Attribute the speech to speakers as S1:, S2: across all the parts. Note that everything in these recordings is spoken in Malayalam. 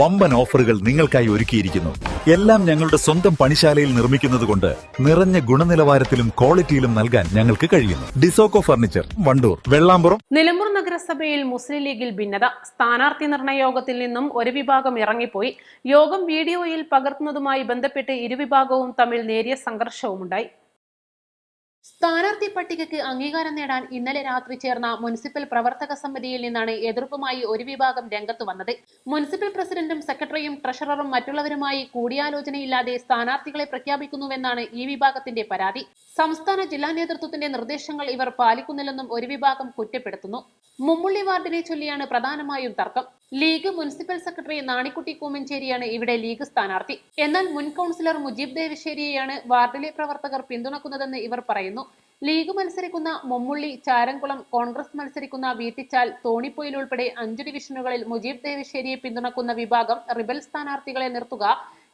S1: വമ്പൻ ഓഫറുകൾ നിങ്ങൾക്കായി ഒരുക്കിയിരിക്കുന്നു. എല്ലാം ഞങ്ങളുടെ സ്വന്തം പണിശാലയിൽ നിർമ്മിക്കുന്നതുകൊണ്ട് നിറഞ്ഞ ഗുണനിലവാരത്തിലും ക്വാളിറ്റിയിലും നൽകാൻ ഞങ്ങൾക്ക് കഴിയുന്നു. ഡിസോക്കോ ഫർണിച്ചർ വണ്ടൂർ വെള്ളാമ്പുറം
S2: നിലമ്പൂർ നഗരസഭയിൽ മുസ്ലിം ലീഗിൽ ഭിന്നത. സ്ഥാനാർത്ഥി നിർണയ യോഗത്തിൽ നിന്നും ഒരു വിഭാഗം ഇറങ്ങിപ്പോയി. യോഗം വീഡിയോയിൽ പകർത്തുന്നതുമായി ബന്ധപ്പെട്ട് ഇരുവിഭാഗവും തമ്മിൽ നേരിയ സംഘർഷവുമുണ്ടായി. സ്ഥാനാർത്ഥി പട്ടികയ്ക്ക് അംഗീകാരം നേടാൻ ഇന്നലെ രാത്രി ചേർന്ന മുനിസിപ്പൽ പ്രവർത്തക സമിതിയിൽ നിന്നാണ് എതിർപ്പുമായി ഒരു വിഭാഗം രംഗത്ത് വന്നത്. മുനിസിപ്പൽ പ്രസിഡന്റും സെക്രട്ടറിയും ട്രഷററും മറ്റുള്ളവരുമായി കൂടിയാലോചനയില്ലാതെ സ്ഥാനാർത്ഥികളെ പ്രഖ്യാപിക്കുന്നുവെന്നാണ് ഈ വിഭാഗത്തിന്റെ പരാതി. സംസ്ഥാന ജില്ലാ നേതൃത്വത്തിന്റെ നിർദ്ദേശങ്ങൾ ഇവർ പാലിക്കുന്നില്ലെന്നും ഒരു വിഭാഗം കുറ്റപ്പെടുത്തുന്നു. മുമ്മുള്ളി വാർഡിനെ ചൊല്ലിയാണ് പ്രധാനമായും തർക്കം. ലീഗ് മുനിസിപ്പൽ സെക്രട്ടറി നാണിക്കുട്ടി കൂമഞ്ചേരിയാണ് ഇവിടെ ലീഗ് സ്ഥാനാർത്ഥി. എന്നാൽ മുൻ കൌൺസിലർ മുജീബ് ദേവശ്ശേരിയെയാണ് വാർഡിലെ പ്രവർത്തകർ പിന്തുണക്കുന്നതെന്ന് ഇവർ പറയുന്നു. ലീഗ് മത്സരിക്കുന്ന മൊമ്മുള്ളി ചാരംകുളം കോൺഗ്രസ് മത്സരിക്കുന്ന വീട്ടിച്ചാൽ തോണിപ്പൊയിൽ ഉൾപ്പെടെ അഞ്ചു ഡിവിഷനുകളിൽ മുജീബ് ദേവശ്ശേരിയെ പിന്തുണക്കുന്ന വിഭാഗം റിബൽ സ്ഥാനാർത്ഥികളെ നിർത്തുക.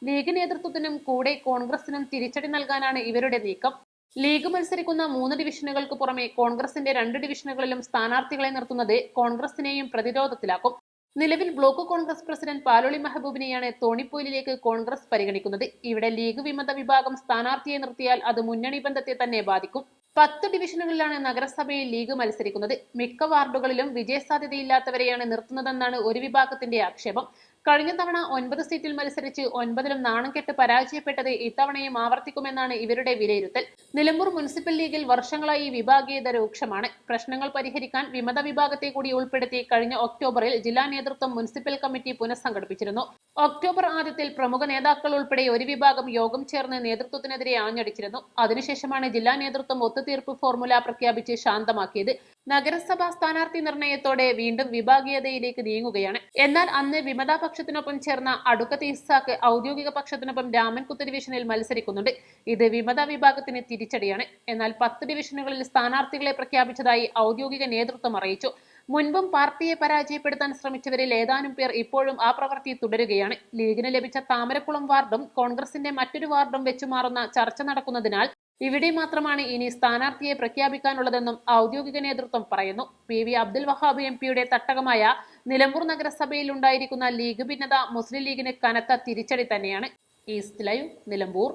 S2: ലീഗ് നേതൃത്വത്തിനും കൂടെ കോൺഗ്രസിനും തിരിച്ചടി നൽകാനാണ് ഇവരുടെ നീക്കം. ലീഗ് മത്സരിക്കുന്ന മൂന്ന് ഡിവിഷനുകൾക്ക് പുറമെ കോൺഗ്രസിന്റെ രണ്ട് ഡിവിഷനുകളിലും സ്ഥാനാർത്ഥികളെ നിർത്തുന്നത് കോൺഗ്രസിനെയും പ്രതിരോധത്തിലാക്കും. നിലവിൽ ബ്ലോക്ക് കോൺഗ്രസ് പ്രസിഡന്റ് പാലോളി മെഹബൂബിനെയാണ് തോണിപ്പോയിലേക്ക് കോൺഗ്രസ് പരിഗണിക്കുന്നത്. ഇവിടെ ലീഗ് വിമത വിഭാഗം സ്ഥാനാർത്ഥിയെ നിർത്തിയാൽ അത് മുന്നണി ബന്ധത്തെ തന്നെ ബാധിക്കും. പത്ത് ഡിവിഷനുകളിലാണ് നഗരസഭയിൽ ലീഗ് മത്സരിക്കുന്നത്. മിക്ക വാർഡുകളിലും വിജയസാധ്യതയില്ലാത്തവരെയാണ് നിർത്തുന്നതെന്നാണ് ഒരു വിഭാഗത്തിന്റെ ആക്ഷേപം. കഴിഞ്ഞ തവണ ഒൻപത് സീറ്റിൽ മത്സരിച്ച് ഒൻപതിലും നാണം കെട്ട് പരാജയപ്പെട്ടത് ഇത്തവണയും ആവർത്തിക്കുമെന്നാണ് ഇവരുടെ വിലയിരുത്തൽ. നിലമ്പൂർ മുനിസിപ്പൽ ലീഗിൽ വർഷങ്ങളായി വിഭാഗീയത രൂക്ഷമാണ്. പ്രശ്നങ്ങൾ പരിഹരിക്കാൻ വിമത വിഭാഗത്തെ കൂടി ഉൾപ്പെടുത്തി കഴിഞ്ഞ ഒക്ടോബറിൽ ജില്ലാ നേതൃത്വം മുനിസിപ്പൽ കമ്മിറ്റി പുനഃസംഘടിപ്പിച്ചിരുന്നു. ഒക്ടോബർ ആദ്യത്തിൽ പ്രമുഖ നേതാക്കൾ ഉൾപ്പെടെ ഒരു വിഭാഗം യോഗം ചേർന്ന് നേതൃത്വത്തിനെതിരെ ആഞ്ഞടിച്ചിരുന്നു. അതിനുശേഷമാണ് ജില്ലാ നേതൃത്വം ഒത്തുതീർപ്പ് ഫോർമുല പ്രഖ്യാപിച്ച് ശാന്തമാക്കിയത്. നഗരസഭാ സ്ഥാനാർത്ഥി നിർണയത്തോടെ വീണ്ടും വിഭാഗീയതയിലേക്ക് നീങ്ങുകയാണ്. എന്നാൽ അന്ന് വിമതാ പക്ഷത്തിനൊപ്പം ചേർന്ന അടുക്കത്ത് ഇസാക്ക് ഔദ്യോഗിക പക്ഷത്തിനൊപ്പം രാമൻകുത്ത് ഡിവിഷനിൽ മത്സരിക്കുന്നുണ്ട്. ഇത് വിമത വിഭാഗത്തിന് തിരിച്ചടിയാണ്. എന്നാൽ പത്ത് ഡിവിഷനുകളിൽ സ്ഥാനാർത്ഥികളെ പ്രഖ്യാപിച്ചതായി ഔദ്യോഗിക നേതൃത്വം അറിയിച്ചു. മുൻപും പാർട്ടിയെ പരാജയപ്പെടുത്താൻ ശ്രമിച്ചവരിൽ ഏതാനും പേർ ഇപ്പോഴും ആ പ്രവൃത്തി തുടരുകയാണ്. ലീഗിന് ലഭിച്ച താമരക്കുളം വാർഡും കോൺഗ്രസിന്റെ മറ്റൊരു വാർഡും വെച്ചുമാറുന്ന ചർച്ച നടക്കുന്നതിനാൽ ഇവിടെ മാത്രമാണ് ഇനി സ്ഥാനാർത്ഥിയെ പ്രഖ്യാപിക്കാനുള്ളതെന്നും ഔദ്യോഗിക നേതൃത്വം പറയുന്നു. P V Abdul Wahab M പിയുടെ തട്ടകമായ നിലമ്പൂർ നഗരസഭയിൽ ഉണ്ടായിരിക്കുന്ന ലീഗ് ഭിന്നത മുസ്ലിം ലീഗിന് കനത്ത തിരിച്ചടി തന്നെയാണ്. East Live Nilambur.